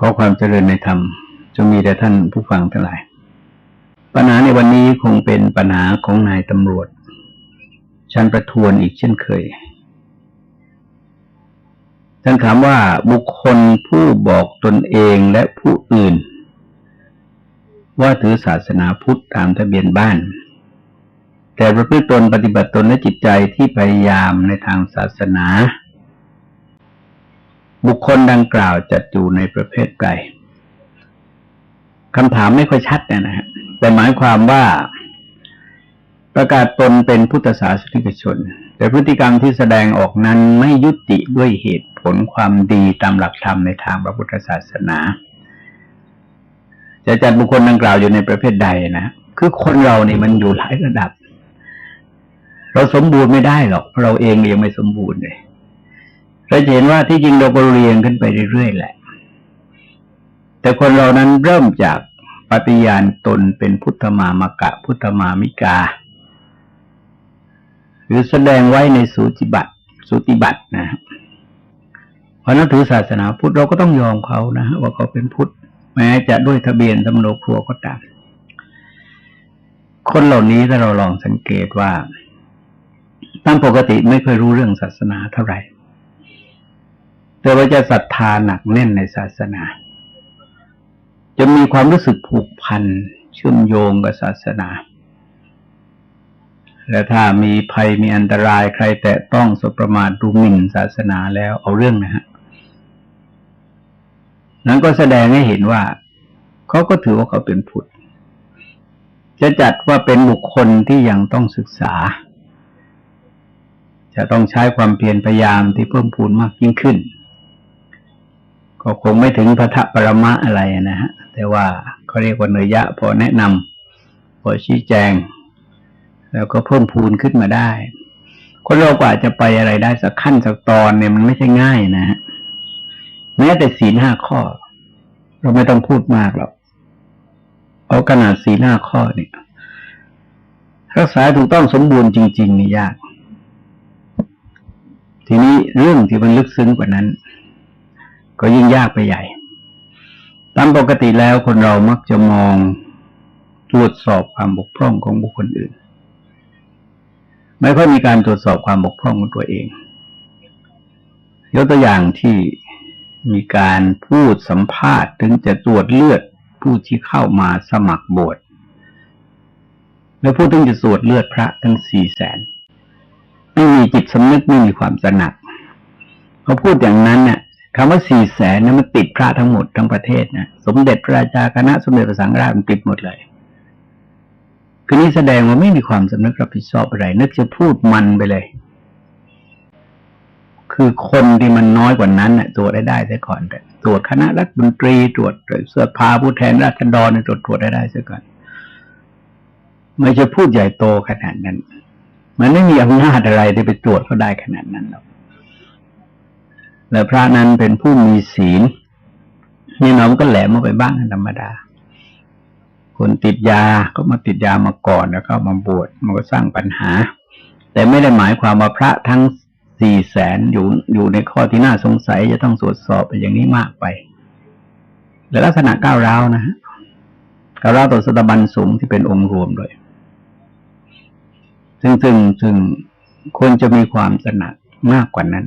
ขอความเจริญในธรรมจงมีแด่ท่านผู้ฟังทั้งหลาย ปัญหาในวันนี้คงเป็นปัญหาของนายตำรวจ ชั้นประทวนอีกเช่นเคย ท่านถามว่าบุคคลผู้บอกตนเองและผู้อื่น ว่าถือศาสนาพุทธตามทะเบียนบ้าน แต่ประพฤติตนปฏิบัติตนและจิตใจที่พยายามในทางศาสนา บุคคลดังกล่าวจัดอยู่ในประเภทใดคำถามไม่ค่อยชัดนะฮะแต่หมายความว่าประกาศตนเป็นพุทธศาสนิกชน แต่พฤติกรรมที่แสดงออกนั้นไม่ยุติด้วยเหตุผลความดีตามหลักธรรมในทางพระพุทธศาสนา จะจัดบุคคลดังกล่าวอยู่ในประเภทใดนะ คือคนเราเนี่ยมันอยู่หลายระดับ เราสมบูรณ์ไม่ได้หรอกเราเองยังไม่สมบูรณ์เลย เราเห็นว่าที่จริงเราก็เรียนขึ้นไปเรื่อยๆแหละ แต่คนเรานั้นเริ่มจากปฏิญาณตนเป็นพุทธมามกะ พุทธมามิกา หรือแสดงไว้ในสูติบัตรสูติบัตรนะเพราะนับถือศาสนาพุทธเราก็ต้องยอมเขานะว่าเขาเป็นพุทธ แม้จะด้วยทะเบียนตำรวจครัวก็ตามคนเหล่านี้ถ้าเราลองสังเกตว่าตามปกติไม่เคยรู้เรื่องศาสนาเท่าไหร่ แต่ว่าจะศรัทธาหนักแน่นในศาสนา จะมีความรู้สึกผูกพันเชื่อมโยงกับศาสนาและถ้ามีภัยมีอันตรายใครแตะต้องสบประมาทดูหมิ่นศาสนาแล้วเอาเรื่องนะฮะ นั้นก็แสดงให้เห็นว่า เขาก็ถือว่าเขาเป็นพุทธ จะจัดว่าเป็นบุคคลที่ยังต้องศึกษา จะต้องใช้ความเพียรพยายามที่เพิ่มพูนมากยิ่งขึ้น ก็คงไม่ถึงพระทปรมะอะไรนะฮะ แต่ว่าเขาเรียกว่าเนยยะ พอแนะนำพอชี้แจง แล้วก็เพิ่มพูนขึ้นมาได้ คนเรากว่าจะไปอะไรได้สักขั้นสักตอนเนี่ยมันไม่ใช่ง่ายนะฮะแม้แต่สีห้าข้อ เราไม่ต้องพูดมากหรอกเอาขนาดสีห้าข้อเนี่ยรักษาถูกต้องสมบูรณ์จริง ๆ นี่ยาก ทีนี้เรื่องที่มันลึกซึ้งกว่านั้น ก็ยิ่งยากไปใหญ่ ตามปกติแล้วคนเรามักจะมองตรวจสอบความบกพร่องของบุคคลอื่น ไม่ค่อยมีการตรวจสอบความบกพร่องของตัวเองยกตัวอย่างที่มีการพูดสัมภาษณ์ ถึงจะตรวจเลือดผู้ที่เข้ามาสมัครบวชแล้วพูดถึงจะตรวจเลือดพระทั้งสี่แสนไม่มีจิตสำนึกไม่มีความสนักเขาพูดอย่างนั้นเนี่ย คำว่าสี่แสนนั้นมันติดพระทั้งหมดทั้งประเทศนะสมเด็จพระราชาคณะสมเด็จพระสังฆราชมันติดหมดเลย คือนี้แสดงว่าไม่มีความสำนึกรับผิดชอบอะไร นึกจะพูดมันไปเลย คือคนที่มันน้อยกว่านั้นน่ะตรวจได้ได้ซะก่อนแต่ตรวจคณะรัฐมนตรีตรวจเสื้อผ้าผู้แทนราษฎรตรวจตรวจได้ได้ซะก่อนไม่จะพูดใหญ่โตขนาดนั้น มันไม่มีอำนาจอะไรที่ไปตรวจเขาได้ขนาดนั้นหรอก และพระนั้นเป็นผู้มีศีลนี่น้องก็แหลมมาไปบ้างธรรมดา คนติดยาก็มาติดยามาก่อนแล้วก็มาบวชมันก็สร้างปัญหา แต่ไม่ได้หมายความว่าพระทั้งสี่แสนอยู่อยู่ในข้อที่น่าสงสัยจะต้องตรวจสอบไปอย่างนี้มากไปและลักษณะก้าวร้าวนะฮะก้าวร้าวต่อสถาบันสูงที่เป็นองค์รวมด้วยซึ่งซึ่งซึ่งควรจะมีความสนักมากกว่านั้น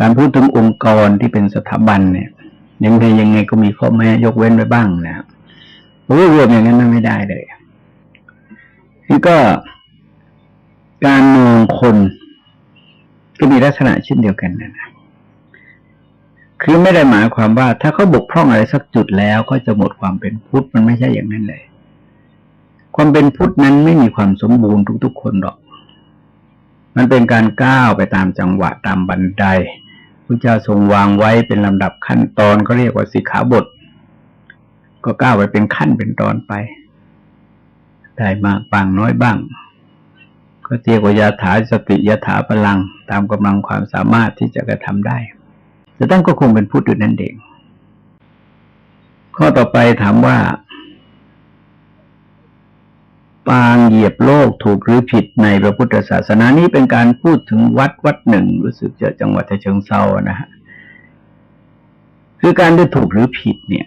การพูดถึงองค์กรที่เป็นสถาบันเนี่ย ยังไงยังไงก็มีข้อแม้ยกเว้นไว้บ้างนะครับรวมอย่างนั้นไม่ได้เลยนี่ก็การมองคนก็มีลักษณะเช่นเดียวกันนะคือไม่ได้หมายความว่าถ้าเขาบกพร่องอะไรสักจุดแล้วก็จะหมดความเป็นพุทธมันไม่ใช่อย่างนั้นเลย ความเป็นพุทธนั้นไม่มีความสมบูรณ์ทุกๆคนหรอก มันเป็นการก้าวไปตามจังหวะตามบันได พระเจ้าทรงวางไว้เป็นลำดับขั้นตอนก็เรียกว่าสิกขาบท ก็ก้าวไปเป็นขั้นเป็นตอนไป ได้มากบางน้อยบ้าง ก็เรียกว่ายาถาสติยาถาพลัง ตามกำลังความสามารถที่จะกระทำได้จะต้องก็คงเป็นพุทธอยู่นั่นเองข้อต่อไปถามว่า ปางเหยียบโลกถูกหรือผิดในพระพุทธศาสนานี้เป็นการพูดถึงวัดวัดหนึ่ง รู้สึกจะจังหวัดเชิงเซานะฮะคือการดูถูกหรือผิดเนี่ย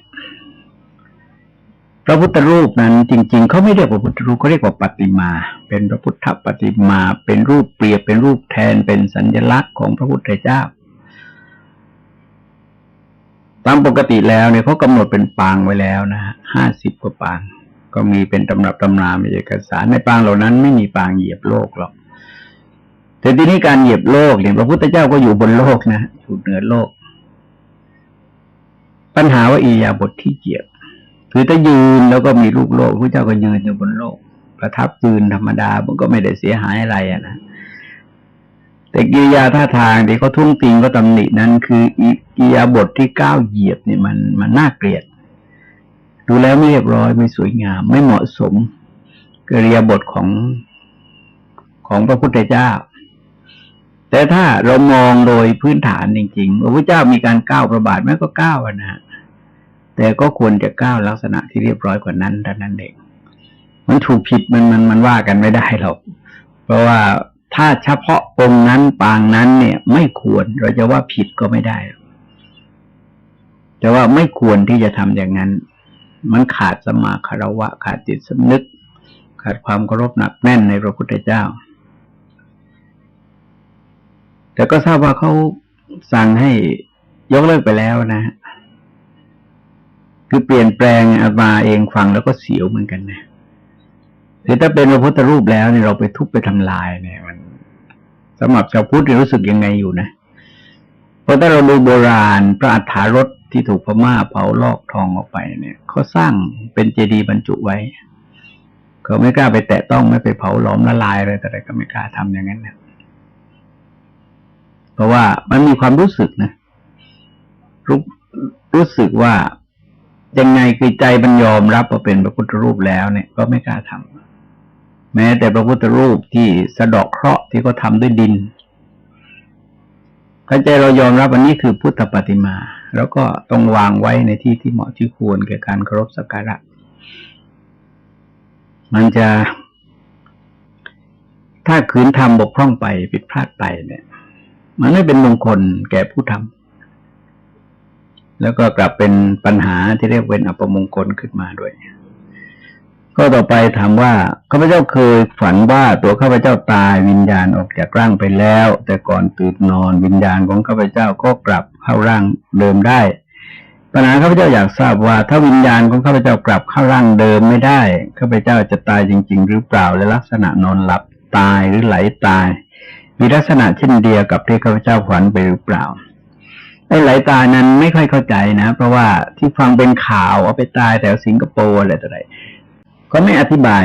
พระพุทธรูปนั้น จริง ๆเขาไม่เรียกว่าพุทธรูปเขาเรียกว่าปฏิมา เป็นพระพุทธปฏิมา เป็นรูปเปรียบเป็นรูปแทนเป็นสัญลักษณ์ของพระพุทธเจ้าตามปกติแล้วเนี่ยเขากำหนดเป็นปางไว้แล้วนะฮะห้าสิบกว่าปาง ก็มีเป็นตำรับตำรามีเอกสารในปางเหล่านั้นไม่มีปางเหยียบโลกหรอก แต่ทีนี้การเหยียบโลกเนี่ยพระพุทธเจ้าก็อยู่บนโลกนะอยู่เหนือโลก ปัญหาว่าอียาบทที่เหยียบคือถ้ายืนแล้วก็มีลูกโลกพระเจ้าก็ยืนอยู่บนโลก ประทับยืนธรรมดามันก็ไม่ได้เสียหายอะไรอะนะแต่กิริยาท่าทางที่เขาทุ่งติงก็ตำหนินั้น คืออีกิริยาบทที่ก้าวเหยียบเนี่ยมันมันน่าเกลียด ดูแล้วไม่เรียบร้อยไม่สวยงาม ไม่เหมาะสมกิริยาบทของของพระพุทธเจ้า แต่ถ้าเรามองโดยพื้นฐานจริงๆพระพุทธเจ้ามีการก้าวประบาทแม้ก็ก้าวนะแต่ก็ควรจะก้าวลักษณะที่เรียบร้อยกว่านั้นเท่านั้นเองมันถูกผิดมันมันมันว่ากันไม่ได้หรอกเพราะว่าถ้าเฉพาะองค์นั้นปางนั้นเนี่ย ไม่ควรเราจะว่าผิดก็ไม่ได้จะว่าไม่ควรที่จะทำอย่างนั้น มันขาดสมาคารวะ ขาดจิตสำนึก ขาดความเคารพหนักแน่นในพระพุทธเจ้า แต่ก็ทราบว่าเขาสั่งให้ยกเลิกไปแล้วนะ คือเปลี่ยนแปลงอามาเองฟังแล้วก็เสียวเหมือนกันนะคือถ้าเป็นพระพุทธรูปแล้วเนี่ยเราไปทุบไปทำลายเนี่ยมันสำหรับชาวพุทธรู้สึกยังไงอยู่นะเพราะถ้าเราดูโบราณพระอัฏฐารถ ที่ถูกพม่าเผาลอกทองออกไปเนี่ยเขาสร้างเป็นเจดีย์บรรจุไว้เขาไม่กล้าไปแตะต้องไม่ไปเผาหลอมละลายอะไรแต่ก็ไม่กล้าทำอย่างนั้นนะเพราะว่ามันมีความรู้สึกนะรู้รู้สึกว่ายังไงคือใจมันยอมรับว่าเป็นพระพุทธรูปแล้วเนี่ย ก็ไม่กล้าทำแม้แต่พระพุทธรูปที่สะดอกเคราะห์ที่เขาทาด้วยดินเข้าใจเรายอมรับอันนี้คือพุทธปฏิมา แล้วก็ต้องวางไว้ในที่ที่เหมาะที่ควรแก่การเคารพสักการะ มันจะ ถ้าคืนทำบกพร่องไปผิดพลาดไปเนี่ย มันไม่เป็นมงคลแก่ผู้ทำแล้วก็กลับเป็นปัญหาที่เรียกเป็นอัปมงคลขึ้นมาด้วย ก็ต่อไปถามว่าข้าพเจ้าเคยฝันว่าตัวข้าพเจ้าตายวิญญาณออกจากร่างไปแล้ว แต่ก่อนตื่นนอนวิญญาณของข้าพเจ้าก็กลับเข้าร่างเดิมได้ปัญหาข้าพเจ้าอยากทราบว่า ถ้าวิญญาณของข้าพเจ้ากลับเข้าร่างเดิมไม่ได้ข้าพเจ้าจะตายจริง ๆ หรือเปล่าและลักษณะนอนหลับตายหรือไหลตาย มีลักษณะเช่นเดียวกับที่ข้าพเจ้าฝันไปหรือเปล่าไอ้ไหลตายนั้นไม่ค่อยเข้าใจนะ เพราะว่าที่ฟังเป็นข่าวเอาไปตายแถวสิงคโปร์อะไรต่ออะไร ก็ไม่อธิบาย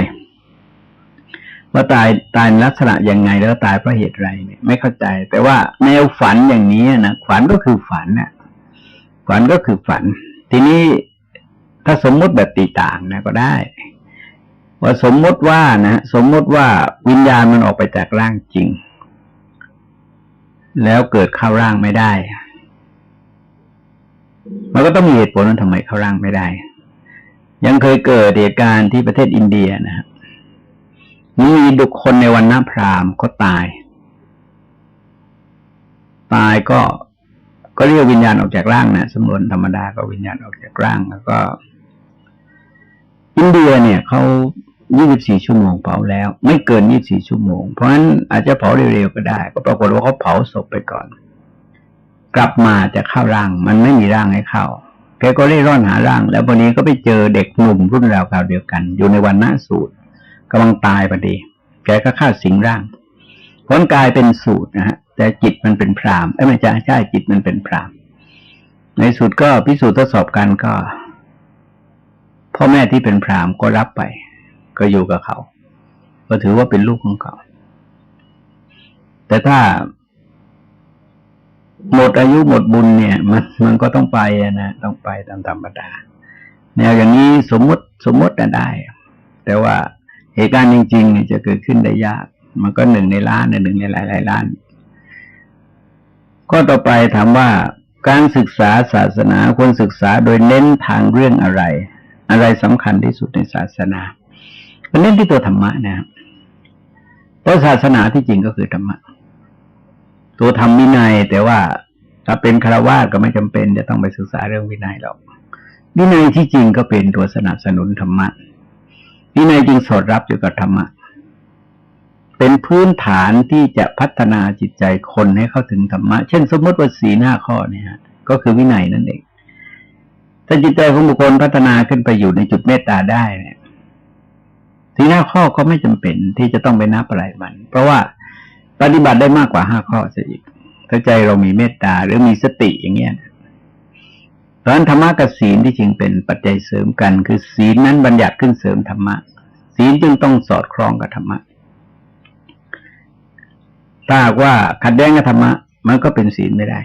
ว่าตายตายลักษณะยังไงแล้วตายเพราะเหตุไรเนี่ย ไม่เข้าใจ แต่ว่าแนวฝันอย่างนี้นะฝันก็คือฝันน่ะฝันก็คือฝัน ทีนี้ถ้าสมมติแบบตีต่างนะก็ได้ ว่าสมมติว่านะสมมติว่าวิญญาณมันออกไปจากร่างจริง แล้วเกิดเข้าร่างไม่ได้ มันก็ต้องมีเหตุผลว่าทำไมเข้าร่างไม่ได้ ยังเคยเกิดเหตุการณ์ที่ประเทศอินเดียนะฮะมีดุคนในวันน้าพรามก็ตาย ตายก็ก็เรียกวิญญาณออกจากร่างนะสมนวนธรรมดาก็วิญญาณออกจากร่าง แล้วก็ อินเดียเนี่ยเขายี่สิบสี่ชั่วโมงเผาแล้ว ไม่เกินยี่บสี่ชั่วโมง เพราะฉะนั้นอาจจะเผาเร็วๆก็ได้ ก็ปรากฏว่าเขาเผาศพไปก่อน กลับมาจะเข้าร่าง มันไม่มีร่างให้เข้า แกก็เร่ร่อนหาร่าง แล้ววันนี้ก็ไปเจอเด็กหนุ่มรุ่นราวคราวเดียวกัน อยู่ในวันน้าสูตรกำลังตายพอดี แกก็ฆ่าสิงร่างผลกายเป็นสูตรนะฮะแต่จิตมันเป็นพรามไอ้ไม่ใช่ใช่จิตมันเป็นพรามในสุดก็พิสูจน์ทดสอบกันก็ พ่อแม่ที่เป็นพรามก็รับไป ก็อยู่กับเขา ก็ถือว่าเป็นลูกของเขา แต่ถ้า หมดอายุหมดบุญเนี่ย มันมันก็ต้องไปนะต้องไปตามธรรมดาแนวอย่างนี้สมมติสมมติได้ แต่ว่าเหตุการณ์จริงๆเนี่ยจะเกิดขึ้นได้ยาก มันก็หนึ่งในล้านหนึ่งในหลายหลายล้าน ก็ต่อไปถามว่าการศึกษาศาสนาควรศึกษาโดยเน้นทางเรื่องอะไร อะไรสำคัญที่สุดในศาสนาเน้นที่ตัวธรรมะนะครับเพราะศาสนาที่จริงก็คือธรรมะ ตัวธรรมวินัย แต่ว่าถ้าเป็นคารวาสก็ไม่จำเป็น จะต้องไปศึกษาเรื่องวินัยหรอกวินัยที่จริงก็เป็นตัวสนับสนุนธรรมะวินัยจึงสอดรับอยู่กับธรรมะเป็นพื้นฐานที่จะพัฒนาจิตใจคนให้เข้าถึงธรรมะ เช่น สมมติว่าสีหน้าข้อเนี่ยก็คือวินัยนั่นเอง ถ้าจิตใจของบุคคลพัฒนาขึ้นไปอยู่ในจุดเมตตาได้เนี่ยสีหน้าข้อก็ไม่จำเป็นที่จะต้องไปนับอะไรมัน เพราะว่า ปฏิบัติได้มากกว่าห้าข้อซะอีกถ้าใจเรามีเมตตาหรือมีสติอย่างเงี้ยเพราะฉะนั้นธรรมะกับศีลที่จริงเป็นปัจจัยเสริมกัน คือศีลนั้นบัญญัติขึ้นเสริมธรรมะ ศีลจึงต้องสอดคล้องกับธรรมะถ้าว่าขัดแย้งกับธรรมะ มันก็เป็นศีลไม่ได้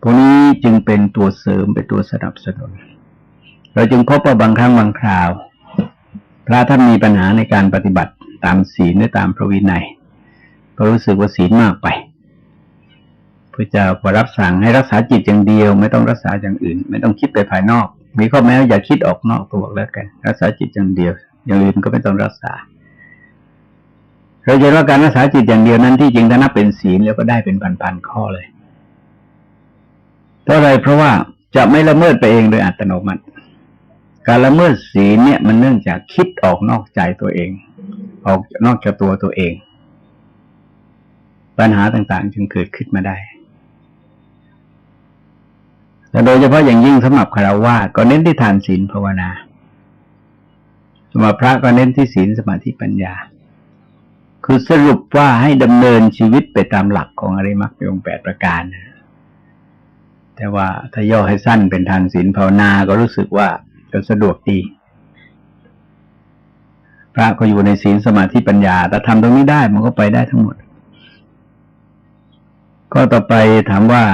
พวกนี้จึงเป็นตัวเสริมเป็นตัวสนับสนุน เราจึงพบว่าบางครั้งบางคราว พระท่านมีปัญหาในการปฏิบัติตามศีลหรือตามพระวินัย ก็รู้สึกว่าศีลมากไปพระเจ้าก็รับสั่งให้รักษาจิตอย่างเดียว ไม่ต้องรักษาอย่างอื่น ไม่ต้องคิดไปภายนอก มีข้อแม้อย่าคิดออกนอกตัวแล้วกัน รักษาจิตอย่างเดียว อย่างอื่นก็ไม่ต้องรักษาเราจะว่าการรักษาจิตอย่างเดียวนั้นที่จริงถ้านับเป็นศีลแล้วก็ได้เป็นพันๆข้อเลยเพราะอะไรเพราะว่าจะไม่ละเมิดไปเองโดยอัตโนมัติ การละเมิดศีลเนี่ยมันเนื่องจากคิดออกนอกใจตัวเอง ออกนอกจากตัวตัวเอง ปัญหาต่างๆ จึงเกิดขึ้นมาได้ แต่โดยเฉพาะอย่างยิ่งสำหรับคารวะก็เน้นที่ทานศีลภาวนาสำหรับพระก็เน้นที่ศีลสมาธิปัญญา คือสรุปว่าให้ดำเนินชีวิตไปตามหลักของอริมักมีองแปดประการ แต่ว่าถ้าย่อให้สั้นเป็นทานศีลภาวนาก็รู้สึกว่าจะสะดวกดีพระก็อยู่ในศีลสมาธิปัญญา แต่ทำตรงนี้ได้มันก็ไปได้ทั้งหมด ก็ต่อไปถามว่า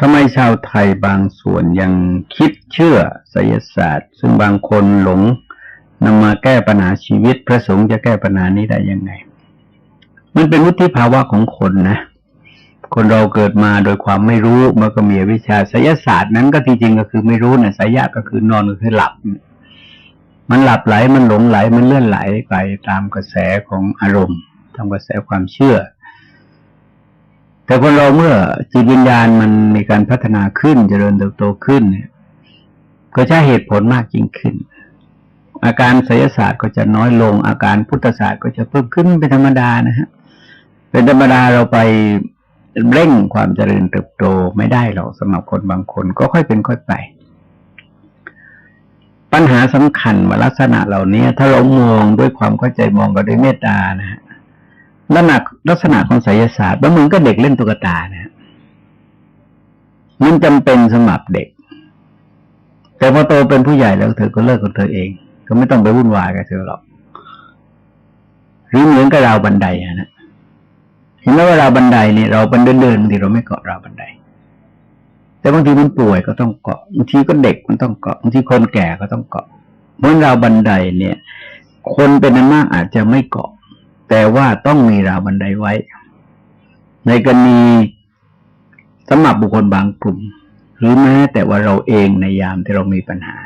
ทำไมชาวไทยบางส่วนยังคิดเชื่อไสยศาสตร์ ซึ่งบางคนหลงนำมาแก้ปัญหาชีวิตพระสงฆ์จะแก้ปัญหานี้ได้ยังไง มันเป็นวุฒิภาวะของคนนะ คนเราเกิดมาโดยความไม่รู้มันก็มีวิชาไสยศาสตร์นั้นก็ที่จริงก็คือไม่รู้นะไสยะก็คือนอนก็คือหลับ มันหลับไหลมันหลงไหลมันเลื่อนไหลไปตามกระแสของอารมณ์ ตามกระแสความเชื่อ แต่คนเราเมื่อจิตวิญญาณมันมีการพัฒนาขึ้นเจริญเติบโตขึ้นเนี่ย ก็ใช้เหตุผลมากยิ่งขึ้น อาการไสยศาสตร์ก็จะน้อยลง อาการพุทธศาสตร์ก็จะเพิ่มขึ้นเป็นธรรมดานะฮะเป็นธรรมดาเราไปเร่งความเจริญเติบโตไม่ได้หรอกสำหรับคนบางคนก็ค่อยเป็นค่อยไป ปัญหาสำคัญว่าลักษณะเหล่านี้ถ้าเรามองด้วยความเข้าใจมองก็ด้วยเมตตานะฮะ ลักษณะลักษณะของไสยศาสตร์มันเหมือนกับเด็กเล่นตุ๊กตานะมันจำเป็นสำหรับเด็ก แต่พอโตเป็นผู้ใหญ่แล้วเธอก็เลิกกับเธอเอง ก็ไม่ต้องไปวุ่นวายกับเธอหรอก หรือเหมือนกับราวบันไดนะเห็นไหมว่าราวบันไดเนี่ยเราเป็นเดินเดินบางทีเราไม่เกาะราวบันได แต่บางทีมันป่วยก็ต้องเกาะบางทีก็เด็กมันต้องเกาะบางทีคนแก่ก็ต้องเกาะเมื่อราวบันไดเนี่ย คนเป็นนั้นมากอาจจะไม่เกาะ แต่ว่าต้องมีราวบันไดไว้ ในกรณีสำหรับบุคคลบางกลุ่ม หรือแม้แต่ว่าเราเองในยามที่เรามีปัญหา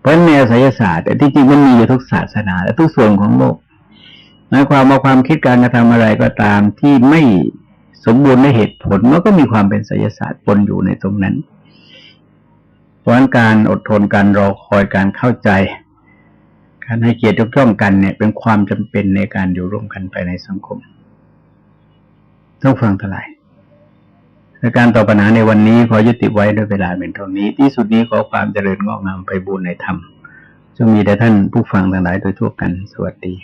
เพราะแนวไสยศาสตร์แต่ที่จริงมันมีอยู่ทุกศาสนา และทุกส่วนของโลกหมายความว่าความคิดการกระทำอะไรก็ตามที่ไม่สมบูรณ์ในเหตุผลมันก็มีความเป็นไสยศาสตร์ปนอยู่ในตรงนั้นเพราะการอดทนการรอคอยการเข้าใจ การให้เกียรติยกย่องกันเนี่ย เป็นความจำเป็นในการอยู่ร่วมกันไปในสังคมต้องฟังทลายและการตอบปัญหาในวันนี้ขอยุติไว้ด้วยเวลาเป็นเท่านี้ ที่สุดนี้ขอความเจริญงอกงามไปบูรณนธรรมจงมีแด่ท่านผู้ฟังทั้งหลายโดยทั่วกัน สวัสดี